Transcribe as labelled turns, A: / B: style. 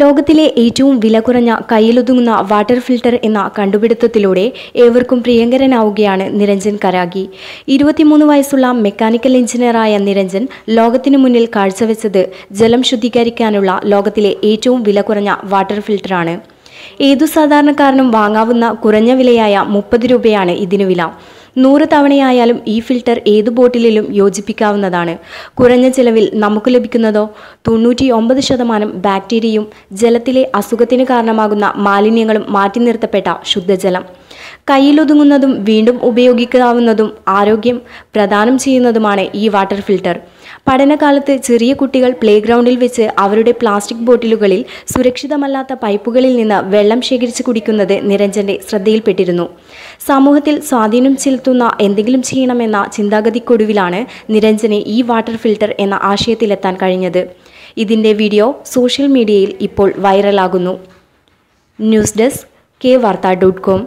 A: ലോകത്തിലെ ഏറ്റവും വില കുറഞ്ഞ കയ്യിലൊതുങ്ങുന്ന വാട്ടർ ഫിൽട്ടർ എന്ന കണ്ടുപിടുത്തത്തിലൂടെ ഏവർക്കും പ്രിയങ്കരനാവുകയാണ് നിരഞ്ജൻ കരാഗി. ഇരുപത്തിമൂന്ന് വയസ്സുള്ള മെക്കാനിക്കൽ എഞ്ചിനീയറായ നിരഞ്ജൻ ലോകത്തിനു മുന്നിൽ കാഴ്ചവെച്ചത് ജലം ശുദ്ധീകരിക്കാനുള്ള ലോകത്തിലെ ഏറ്റവും വില കുറഞ്ഞ വാട്ടർ ഫിൽട്ടറാണ് ഏതു സാധാരണക്കാരനും വാങ്ങാവുന്ന കുറഞ്ഞ വിലയായ മുപ്പത് രൂപയാണ് ഇതിനു വില. നൂറ് തവണയായാലും ഈ ഫിൽട്ടർ ഏത് ബോട്ടിലിലും യോജിപ്പിക്കാവുന്നതാണ്. കുറഞ്ഞ ചിലവിൽ നമുക്ക് ലഭിക്കുന്നതോ? തൊണ്ണൂറ്റി ഒമ്പത് ശതമാനം ബാക്ടീരിയയും ജലത്തിലെ അസുഖത്തിന് കാരണമാകുന്ന മാലിന്യങ്ങളും മാറ്റി നിർത്തപ്പെട്ട ശുദ്ധജലം. കയ്യിലൊതുങ്ങുന്നതും വീണ്ടും ഉപയോഗിക്കാവുന്നതും ആരോഗ്യം പ്രദാനം ചെയ്യുന്നതുമാണ് ഈ വാട്ടർ ഫിൽട്ടർ പഠനകാലത്ത് ചെറിയ കുട്ടികൾ പ്ലേഗ്രൗണ്ടിൽ വെച്ച് അവരുടെ പ്ലാസ്റ്റിക് ബോട്ടിലുകളിൽ സുരക്ഷിതമല്ലാത്ത പൈപ്പുകളിൽ നിന്ന് വെള്ളം ശേഖരിച്ച് കുടിക്കുന്നത് നിരഞ്ജന്റെ ശ്രദ്ധയിൽപ്പെട്ടിരുന്നു. സമൂഹത്തിൽ സ്വാധീനം ചെലുത്തുന്ന എന്തെങ്കിലും ചെയ്യണമെന്ന ചിന്താഗതിക്കൊടുവിലാണ് നിരഞ്ജനെ ഈ വാട്ടർ ഫിൽട്ടർ എന്ന ആശയത്തിലെത്താൻ കഴിഞ്ഞത്. ഇതിന്റെ വീഡിയോ സോഷ്യൽ മീഡിയയിൽ ഇപ്പോൾ വൈറലാകുന്നു news desk K Vartha dot com.